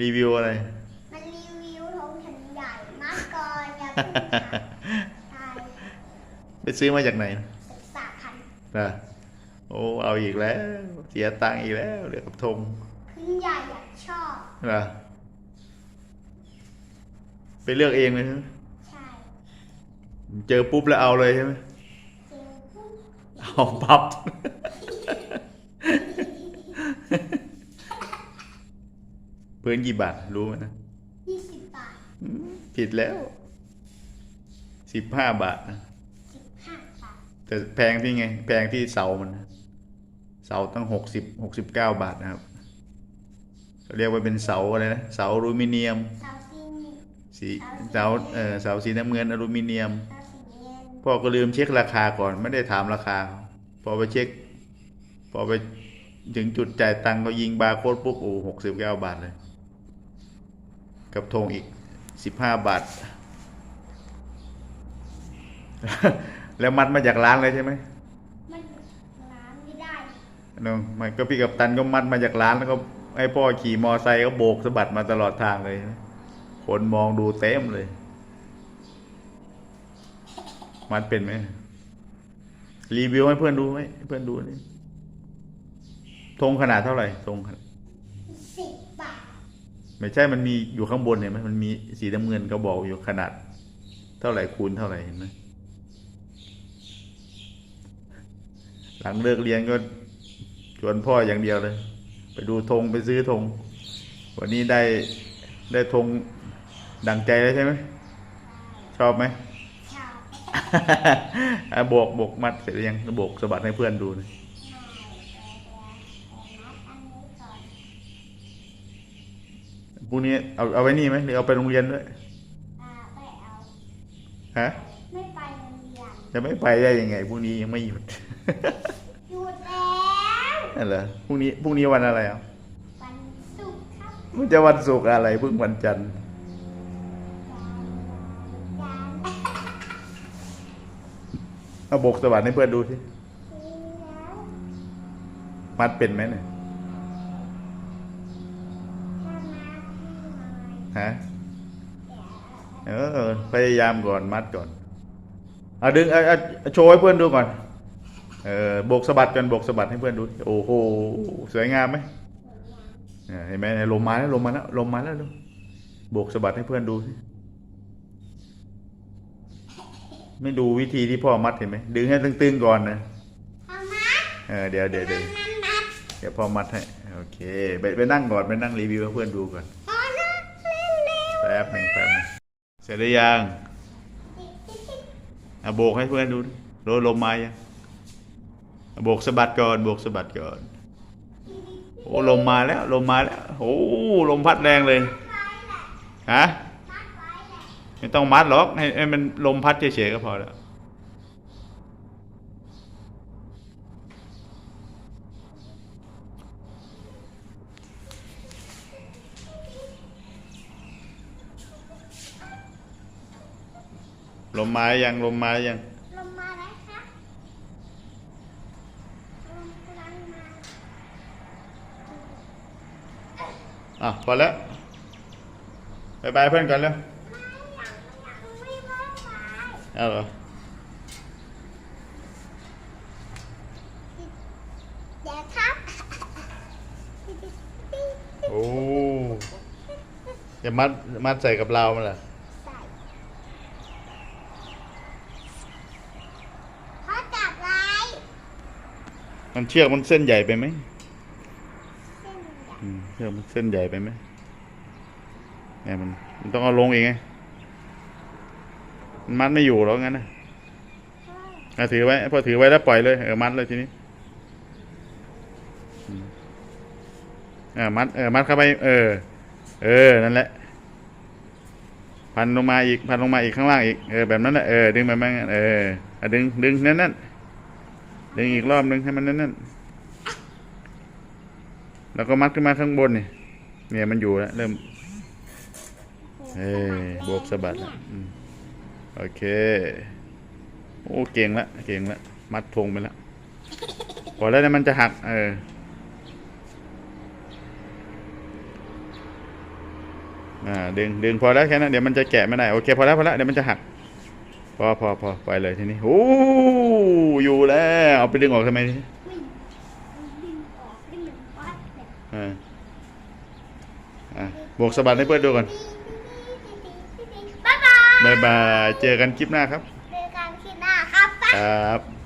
รีวิวอะไร มันรีวิวธงฉันใหญ่มากก่อนอย่าเพิ่งถามใช่ไปซื้อมาจากไหนศึกษาพันธุ์นะโอ้เอาอีกแล้ว เสียตังค์อีกแล้วเดี๋ยวกับธงพึ่งใหญ่อยากชอบนะไปเลือกเองเลยใช่ไหมใช่เจอปุ๊บแล้วเอาเลยใช่ไหมเจอปุ๊บเอาปับ พื้นกี่บาทรู้ไหมนะยี่สิบบาทอืมผิดแล้วสิบห้าบาทนะสิบห้าบาทแต่แพงที่ไง แพงที่เสามันนะเสาตั้งหกสิบหกสิบเก้าบาทนะครับเขาเรียกว่าเป็นเสาอะไรนะเสาอลูมิเนียมเสาสีนี่สีเสาเออเสาสีน้ำเงินอลูมิเนียมเสาสีเงินพ่อก็ลืมเช็คราคาก่อน ไม่ได้ถามราคาเขาพอไปเช็ค พอไปถึงจุดจ่ายตังค์ก็ยิงบาร์โค้ดปุ๊บโอ้หกสิบเก้าบาทเลย กับธงอีกสิบห้าบาท แล้วมัดมาจากร้านเลยใช่ไหมมันล้างไม่ได้น้องมันก็พี่กับตันก็มัดมาจากร้านแล้วก็ให้พ่อขี่มอไซค์ก็โบกสะบัดมาตลอดทางเลยนะคนมองดูเต็มเลย มัดเป็นไหมรีวิวให้เพื่อนดูไหมให้เพื่อนดูนี่ธงขนาดเท่าไหร่ธงขนาดสิบบาท ไม่ใช่มันมีอยู่ข้างบนเห็นไหมมันมีสีน้ำเงินก็บอกอยู่ขนาด เท่าไหร่คูณเท่าไหร่เห็นไหมหลังเลิกเรียนก็ชวนพ่ออย่างเดียวเลย ไปดูธงไปซื้อธงวันนี้ได้ได้ธงดังใจแล้วใช่ไหมชอบไหมชอบอะโบกโบกมัดเสร็จหรือยังโบกสะบัดให้เพื่อนดูหนะ ไม่เดี๋ยวเดี๋ยวเดี๋ยวนัดอันนี้ก่อน พรุ่งนี้เอาเอาไว้นี่ไหมหรือเอาไปโรงเรียนด้วยอ่าไปเอาฮะไม่ไปโรงเรียนจะไม่ไปได้ยังไงพรุ่งนี้ยังไม่หยุด หยุดแล้วนั่นเหรอพรุ่งนี้พรุ่งนี้วันอะไรอะวันศุกร์ครับมันจะวันศุกร์อะไรเพิ่งวันจันทร์การเอาโบกสะบัดให้เพื่อนดูสิซื้อแล้วมัดเป็นไหมเนี่ย ถ้ามาที่หน่อย ฮะเดี๋ยวเออพยายามก่อนมัดก่อนเอาดึงเอาเอาเอาโชว์ให้เพื่อนดูก่อน เออโบกสะบัดกันโบกสะบัดให้เพื่อนดู โอ้โหสวยงามไหมเนี่ยเห็นไหมลมมาแล้วลมมาแล้วลมมาแล้วดูโบกสะบัดให้เพื่อนดูสิไม่ดูวิธีที่พ่อมัดเห็นไหมดึงให้ตึงๆก่อนนะเอามาเออเดี๋ยวเดี๋ยวเดี๋ยวนั่นนัดเดี๋ยวพ่อมัดให้โอเคไปไปนั่งก่อนไปนั่งรีวิวให้เพื่อนดูก่อน ป๊บหนึ่งแป๊บหนึงเสร็จหรือยังอะโบกให้เพื่อนดูดิโดนลมมายังอะโบกสะบัดก่อนโบกสะบัดก่อนโอ้ลมมาแล้วลมมาแล้วโอ้ลมพัดแรงเลยฮะไม่ต้องมัดหรอกให้ให้มันลมพัดเฉยๆก็พอแล้ว ลมมายังลมมายังลงมาแล้วครับลงกำลังมาอะพอแล้วบายบายเพื่อนก่อนแล้วไม่อยากอยากไม่ไม่ไปเอาเหรอเดี๋ยวครับโอ้จะมัดมัดใส่กับเราวมันเหรอ ใส่เขาจับไว้ มันเชือกมันเส้นใหญ่ไปไหมเส้นใหญ่อืมเชือกมันเส้นใหญ่ไปไหมเนี่ยมันมันต้องเอาลงอีกไงมันมัดไม่อยู่หรอกงั้นนะอะถือไว้พอถือไว้แล้วปล่อยเลยเออมัดเลยทีนี้อืมเออมัดเออมัดเข้าไปเออ เออนั่นแหละ พันลงมาอีกพันลงมาอีกข้างล่างอีกเออแบบนั้นแหละเออดึงไปมั้งเอออะดึงดึงนั่นนั่น ดึงอีกรอบนึงให้มันนั่นนั่นแล้วก็มัดขึ้นมาข้างบนนี่เนี่ยมันอยู่แล้วเริ่มเอ้ยบวกสะบัดแล้วโอเค โอ้เก่งละเก่งละมัดทงไปแล้วพอแล้วเนี่ยมันจะหัก เอออ่าดึงดึงพอแล้วแค่นั้นเดี๋ยวมันจะแกะไม่ได้โอเคพอแล้วพอแล้วเดี๋ยวมันจะหัก พอพอพอไปเลยทีนี้โอ้อยู่แล้วเอาไปดึงออกทำไมวิ่งออกวิ่งวันี่ยอ่าอะบวกสะบัดให้เพื่อนดูก่อนบ๊ายบายบายบาย เจอกันคลิปหน้าครับ เจอกันคลิปหน้าครับ ครับ